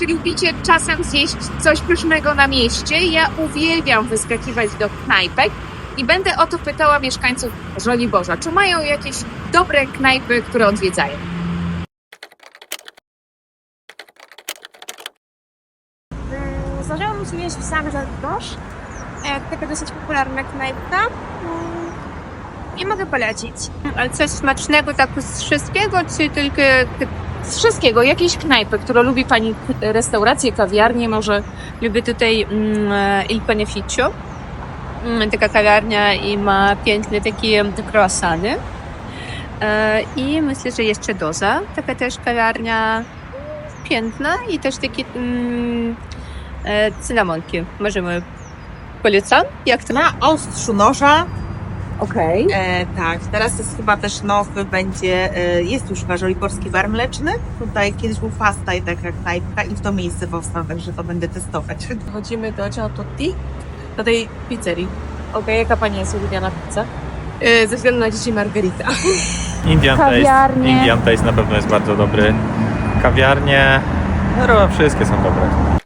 czy lubicie czasem zjeść coś pysznego na mieście? Ja uwielbiam wyskakiwać do knajpek i będę o to pytała mieszkańców Żoliborza. Czy mają jakieś dobre knajpy, które odwiedzają? Zdarzało mi się jeść w sam Żoliborz. E, Taka dosyć popularna knajpka. Mm, I mogę polecić. Ale coś smacznego tak z wszystkiego, czy tylko Z wszystkiego, jakieś knajpy, które lubi Pani, restauracje, kawiarnie może? lubię tutaj mm, Il Beneficio. Mm, Taka kawiarnia i ma piękne takie croissany. E, I myślę, że jeszcze Doza, taka też kawiarnia piękna i też takie mm, e, cynamonki. Możemy polecam, jak to Na ostrzu noża, Okej. e, tak, teraz jest chyba też nowy, będzie, e, jest już chyba żoliborski bar mleczny. Tutaj kiedyś był Fasta i taka knajpka i w to miejsce powstał, także to będę testować. Chodzimy do Ciao Tutti, do tej pizzerii, Okej, jaka Pani jest ulubiona pizza? e, ze względu na dzieci Margarita. Indian Kawiarnie. Taste. Indian Taste na pewno jest bardzo dobry. Kawiarnie, no wszystkie są dobre.